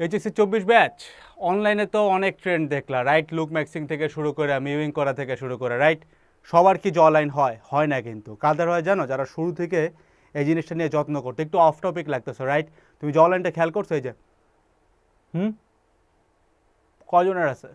HSC চব্বিশ batch অনলাইনে তো অনেক ট্রেন্ড দেখলা রাইট লুক ম্যাক্সিং থেকে শুরু করে মিউইং করা থেকে শুরু করে রাইট সবার কি জ লাইন হয়? হয় না কিন্তু। কাদের হয় জানো? যারা শুরু থেকে এই জিনিসটা নিয়ে যত্ন করতো। একটু অফ টপিক লাগতেছে রাইট তুমি জ লাইনটা খেয়াল করছ এই যে? হুম? কজনের আছে?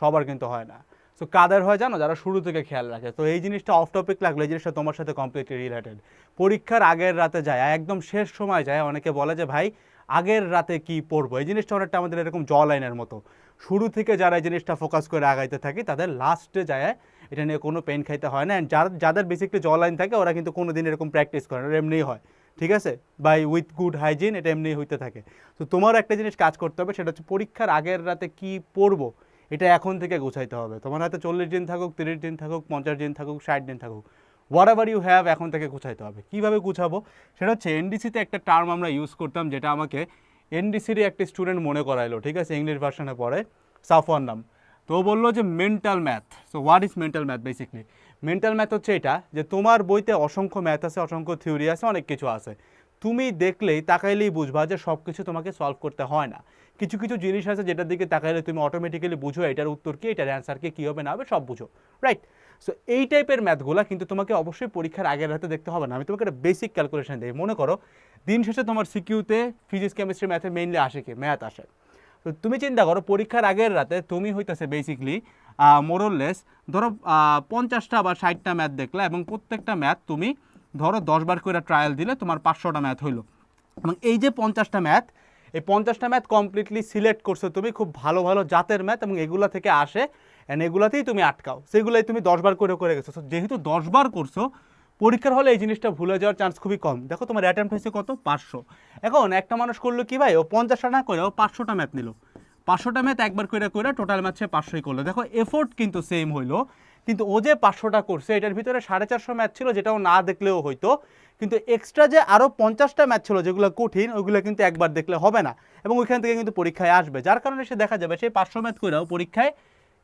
সবার কিন্তু হয় না। সো কাদের হয় জানো? যারা শুরু থেকে খেয়াল রাখে। তো এই জিনিসটা অফ টপিক লাগলে এই জিনিসটা তোমার সাথে কমপ্লিটলি রিলেটেড পরীক্ষার আগের রাতে যায়, একদম শেষ সময় যায়, অনেকে বলে যে, ভাই আগের রাতে কি পড়ব? এই জিনিসটা অনেকটা আমাদের এরকম জ লাইনের মতো। শুরু থেকে যারা এই জিনিসটা ফোকাস করে আগাইতে থাকি, তাদের লাস্টে যায়, এটা নিয়ে কোনো পেন খাইতে হয় না। অ্যান্ড যাদের বেসিকলি জ লাইন থাকে, ওরা কিন্তু কোনো দিন এরকম প্র্যাকটিস করে না এমনিই হয়। ঠিক আছে? বাই উইথ গুড হাইজিন এটা এমনি হইতে থাকে। তো তোমারও একটা জিনিস কাজ করতে হবে, সেটা হচ্ছে পরীক্ষার আগের রাতে কি পড়ব, এটা এখন থেকে গুছাইতে হবে। তোমার হাতে চল্লিশ দিন থাকুক, তিরিশ দিন থাকুক, পঞ্চাশ দিন থাকুক, ষাট দিন থাকুক। হোয়াট এভার ইউ হ্যাভ এখন থেকে গুছাইতে হবে। কীভাবে গুছাবো? সেটা হচ্ছে এনডিসিতে একটা টার্ম আমরা ইউজ করতাম যেটা আমাকে এনডিসিরই একটা স্টুডেন্ট মনে করাইলো, ঠিক আছে? ইংলিশ ভার্সনে পড়ে সাফওয়ান নাম। তো বলল যে mental math so what is mental math basically mental math হচ্ছে এটা যে, তোমার বইতে অসংখ্য ম্যাথ আছে, অসংখ্য থিওরি আছে, অনেক কিছু আছে। তুমি দেখলেই, তাকাইলেই বুঝবা যে সব কিছু তোমাকে সলভ করতে হয় না। কিছু কিছু জিনিস আছে যেটার দিকে তাকাইলে তুমি অটোমেটিক্যালি বুঝো, এটার উত্তর কি, এটার অ্যান্সার কি, কী হবে, না হবে, সব বুঝো। রাইট সো এই টাইপের ম্যাথগুলো কিন্তু তোমাকে অবশ্যই পরীক্ষার আগের রাতে দেখতে হবে না। আমি তোমাকে একটা বেসিক ক্যালকুলেশন দিই। মনে করো, দিন শেষে তোমার সিকিউতে ফিজিক্স কেমিস্ট্রি ম্যাথে মেইনলি আসে কি? ম্যাথ আসে। তো তুমি চিন্তা করো, পরীক্ষার আগের রাতে তুমি হইতেছে বেসিকলি মোরললেস ধরো পঞ্চাশটা বা ষাটটা ম্যাথ দেখলা এবং প্রত্যেকটা ম্যাথ তুমি ধরো দশবার করে ট্রায়াল দিলে তোমার পাঁচশোটা ম্যাথ হইল। এবং এই যে পঞ্চাশটা ম্যাথ এই পঞ্চাশটা ম্যাথ কমপ্লিটলি সিলেক্ট করছ তুমি, খুব ভালো ভালো জাতের ম্যাথ এবং এগুলা থেকে আসে অ্যান্ড এগুলাতেই তুমি আটকাও। সেগুলোই তুমি দশবার করে করে গেছো। যেহেতু দশবার করছ, পরীক্ষার হলে এই জিনিসটা ভুলে যাওয়ার চান্স খুবই কম। দেখো, তোমার অ্যাটেম্প হয়েছে কত? পাঁচশো। এখন একটা মানুষ করল কি ভাই? ও পঞ্চাশটা না করে, ও পাঁচশোটা ম্যাথ নিল। পাঁচশোটা ম্যাথ একবার করে করে টোটাল ম্যাথ সে পাঁচশোই করল। দেখো এফোর্ট কিন্তু সেম হইল। কিন্তু ও যে পাঁচশোটা করছে, এটার ভিতরে সাড়ে চারশো ম্যাথ ছিল যেটাও না দেখলেও হইতো। কিন্তু এক্সট্রা যে আরও পঞ্চাশটা ম্যাথ ছিল, যেগুলো কঠিন, ওইগুলো কিন্তু একবার দেখলে হবে না। এবং ওইখান থেকে কিন্তু পরীক্ষায় আসবে। যার কারণে সে দেখা যাবে সেই পাঁচশো ম্যাথ করেও পরীক্ষায়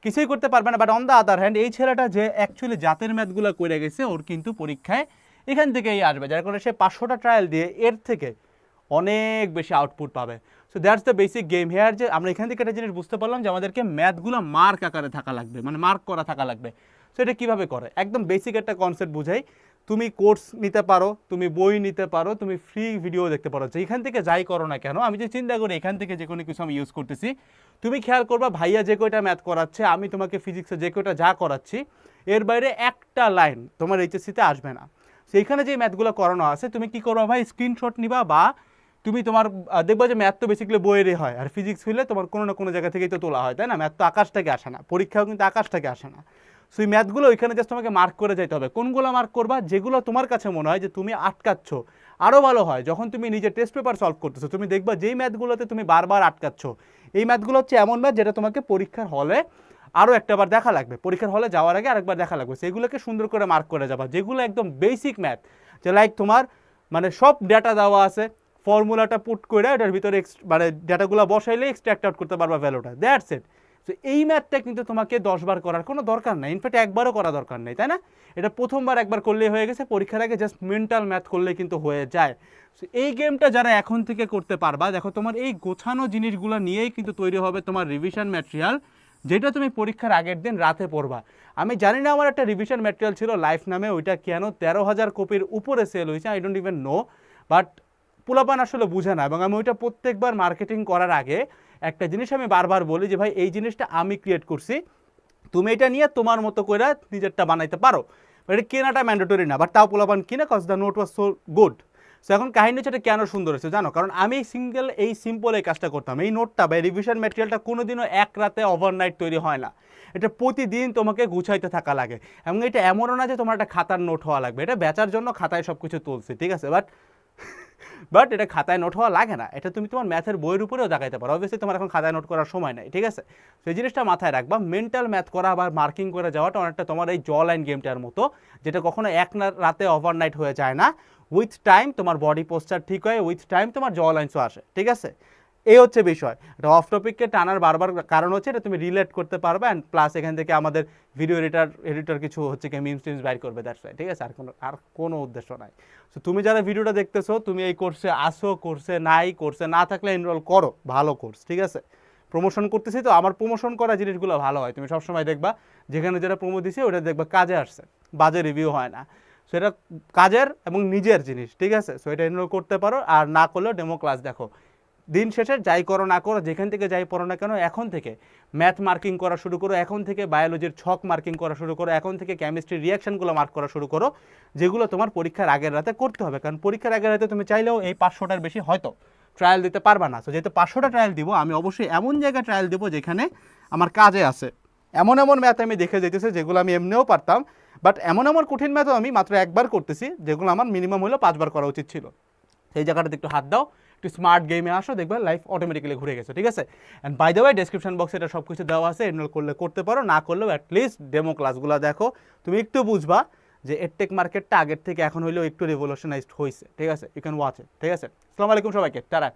কিছুই করতে পারবে না but on the other hand এই ছেলেটা যে অ্যাকচুয়ালি জাতের ম্যাথগুলো করে গেছে, ওর কিন্তু পরীক্ষায় এখান থেকেই আসবে, যার কারণে সে পাঁচশোটা ট্রায়াল দিয়ে এর থেকে অনেক বেশি আউটপুট পাবে। So that's the basic game here যে আমরা এখান থেকে একটা জিনিস বুঝতে পারলাম যে আমাদেরকে ম্যাথগুলো মার্ক আকারে থাকা লাগবে মানে মার্ক করা থাকা লাগবে। সো এটা কীভাবে করে? একদম বেসিক একটা কনসেপ্ট বুঝাই। তুমি কোর্স নিতে পারো, তুমি বই নিতে পারো, তুমি ফ্রি ভিডিও দেখতে পারো। যেখান থেকে যাই করো না কেন, আমি যে চিন্তা করি, এখান থেকে যে কোনো কিছু আমি ইউজ করতেছি। তুমি খেয়াল করবা, ভাইয়া যে কয়টা ম্যাথ করাচ্ছে, আমি তোমাকে ফিজিক্সে যে কয়টা যা করাচ্ছি, এর বাইরে একটা লাইন তোমার এইচএসসিতে আসবে না। সেইখানে যে ম্যাথগুলো করানো আছে, তুমি কি করবা ভাই? স্ক্রিনশট নিবা বা তুমি তোমার দেখবা যে ম্যাথ তো বেসিক্যালি বইয়েরই হয়, আর ফিজিক্স হইলে তোমার কোনো না কোনো জায়গা থেকেই তো তোলা হয়, তাই না? ম্যাথ তো আকাশ থেকে আসে না, পরীক্ষাও কিন্তু আকাশ থেকে আসে না। সো এই ম্যাথগুলো ওইখানে জাস্ট তোমাকে মার্ক করে যেতে হবে। কোনগুলো মার্ক করবা? যেগুলো তোমার কাছে মনে হয় যে তুমি আটকাচ্ছ। আরও ভালো হয়, যখন তুমি নিজের টেস্ট পেপার সলভ করতেছো, তুমি দেখবা যেই ম্যাথগুলোতে তুমি বারবার আটকাচ্ছ, এই ম্যাথগুলো হচ্ছে এমন ম্যাথ যেটা তোমাকে পরীক্ষার হলে আরও একটাবার দেখা লাগবে। পরীক্ষার হলে যাওয়ার আগে আরেকবার দেখা লাগবে। সেগুলোকে সুন্দর করে মার্ক করে যাবা। যেগুলো একদম বেসিক ম্যাথ যে লাইক তোমার মানে সব ডেটা দেওয়া আছে ফর্মুলাটা পুট করে এটার ভিতরে মানে ডেটাগুলো বসাইলে এক্সট্রাক্ট আউট করতে পারবা ভ্যালুটা দ্যাটস ইট তো এই ম্যাথটা কিন্তু তোমাকে দশবার করার কোনো দরকার নাই। ইনফ্যাক্ট একবারও করা দরকার নেই তাই না? এটা প্রথমবার একবার করলেই হয়ে গেছে পরীক্ষার আগে জাস্ট মেন্টাল ম্যাথ করলে কিন্তু হয়ে যায়। So, এই গেমটা যারা এখন থেকে করতে পারবা দেখো তোমার এই গোছানো জিনিসগুলো নিয়েই কিন্তু তৈরি হবে তোমার রিভিশন ম্যাটেরিয়াল যেটা তুমি পরীক্ষার আগের দিন রাতে পড়বা। আমি জানি না আমার একটা রিভিশন ম্যাটেরিয়াল ছিল লাইফ নামে ওইটা কেন তেরো হাজার কপির উপরে সেল হয়েছে I don't even know but পোলাপান আসলে বুঝে না এবং আমি ওইটা প্রত্যেকবার মার্কেটিং করার আগে একটা জিনিস আমি বারবার বলি যে, ভাই, এই জিনিসটা আমি ক্রিয়েট করছি। তুমি এটা নিয়ে তোমার মতো করে নিজেরটা বানাইতে পারো। এটা কেনাটা ম্যান্ডেটরি না। বাট তাও পোলাপান কিনে cause the note was so good so এখন কাহিনী হচ্ছে এটা কেন সুন্দর হয়েছে, জানো? কারণ আমি সিঙ্গেল এই সিম্পল এই কাজটা করতাম। এই নোটটা বা রিভিশন ম্যাটেরিয়ালটা কোনোদিনও এক রাতে ওভারনাইট তৈরি হয় না। এটা প্রতিদিন তোমাকে গুছাইতে থাকা লাগে। এবং এটা এমনও না যে, তোমার একটা খাতার নোট হওয়া লাগবে। এটা বেচার জন্য খাতায় সব কিছু তুলছে, ঠিক আছে? বাট বাট এটা খাতায় নোট হওয়া লাগে না। এটা তুমি তোমার ম্যাথের বইয়ের উপরেও দেখাইতে পারো। অবভিয়াসলি তোমার এখন খাতায় নোট করার সময় নেই, ঠিক আছে? সেই জিনিসটা মাথায় রাখবা। মেন্টাল ম্যাথ করা আবার মার্কিং করে যাওয়াটা অনেকটা তোমার এই জ লাইন গেমটার মতো, যেটা কখনো এক রাতে ওভারনাইট হয়ে যায় না। উইথ টাইম তোমার বডি পোস্টার ঠিক হয় উইথ টাইম তোমার জ লাইনসও আসে, ঠিক আছে? এই হচ্ছে বিষয়। এটা অফ টপিককে টানার বারবার কারণ হচ্ছে এটা তুমি রিলেট করতে পারবে অ্যান্ড প্লাস এখান থেকে আমাদের ভিডিও এডিটার এডিটর কিছু হচ্ছে কি মিমস টিমস বাইর করবে দ্যাটস ঠিক আছে? আর কোনো আর কোনো উদ্দেশ্য নাই। তো তুমি যারা ভিডিওটা দেখতেছো, তুমি এই কোর্সে আসো কোর্সে নাই কোর্সে না থাকলে এনরোল করো, ভালো কোর্স ঠিক আছে? প্রমোশন করতেছি তো, আমার প্রমোশন করা জিনিসগুলো ভালো হয়। তুমি সবসময় দেখবা, যেখানে যেটা প্রমো দিছি, ওটা দেখবা কাজে আসছে। বাজে রিভিউ হয় না। সেটা কাজের এবং নিজের জিনিস, ঠিক আছে? সো এটা এনরোল করতে পারো, আর না করলেও ডেমো ক্লাস দেখো। দিন শেষে যাই করো না করো, যেখান থেকে যাই পড়ো না কেন, এখন থেকে ম্যাথ মার্কিং করা শুরু করো, এখন থেকে বায়োলজির ছক মার্কিং করা শুরু করো, এখন থেকে কেমিস্ট্রির রিয়াকশনগুলো মার্ক করা শুরু করো, যেগুলো তোমার পরীক্ষার আগের রাতে করতে হবে। কারণ পরীক্ষার আগের রাতে তুমি চাইলেও এই পাঁচশোটার বেশি হয়তো ট্রায়াল দিতে পারবা না। তো যেহেতু পাঁচশোটা ট্রায়াল দিব, আমি অবশ্যই এমন জায়গায় ট্রায়াল দেবো যেখানে আমার কাজে আছে। এমন এমন ম্যাথ আমি দেখে যেতেছি যেগুলো আমি এমনিও পারতাম বাট এমন এমন কঠিন ম্যাথও আমি মাত্র একবার করতেছি, যেগুলো আমার মিনিমাম হলো পাঁচবার করা উচিত ছিল। সেই জায়গাটাতে একটু হাত দাও। একটু স্মার্ট গেমে আসো, দেখবে লাইফ অটোমেটিক্যালি ঘুরে গেছে, ঠিক আছে? And by the way description বক্সে এটা সব কিছু দেওয়া আছে এনরোল করলে করতে পারো, না করলেও অ্যাটলিস্ট ডেমো ক্লাসগুলো দেখো। তুমি একটু বুঝবা যে এরটেক মার্কেটটা আগের থেকে এখন হইলেও একটু রেভলিউশনাইজড হয়েছে ঠিক আছে? ইউ ক্যান ওয়াচ ঠিক আছে? আসসালামু আলাইকুম সবাইকে, টাটা।